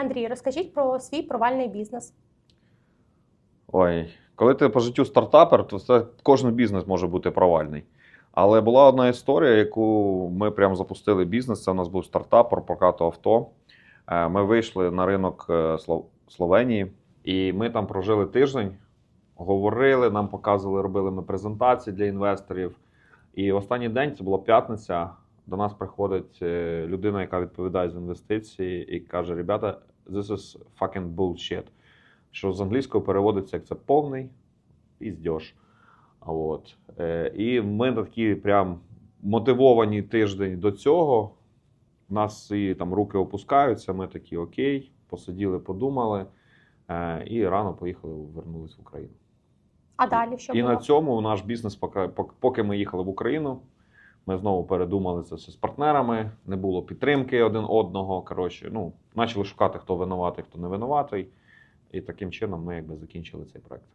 Андрій, розкажіть про свій провальний бізнес. Ой, коли ти по життю стартапер, то це кожен бізнес може бути провальний. Але була одна історія, яку ми прямо запустили бізнес. Це у нас був стартап про прокату авто. Е, Ми вийшли на ринок е, Словенії, і ми там прожили тиждень, говорили, нам показували, робили ми презентації для інвесторів. І останній день це була п'ятниця. До нас приходить е, людина, яка відповідає за інвестиції, і каже: Ребята, this is fucking bullshit. Що з англійською переводиться як це повний піздьош. От. Е, і ми такі прям мотивовані тиждень до цього. У нас і там руки опускаються, ми такі окей, посиділи, подумали. Е, і рано поїхали, вернулись в Україну. А далі що і було? на цьому наш бізнес, поки- поки ми їхали в Україну, ми знову передумали це все з партнерами, не було підтримки один одного. Коротше, ну, почали шукати, хто винуватий, хто не винуватий. І таким чином ми якби закінчили цей проект.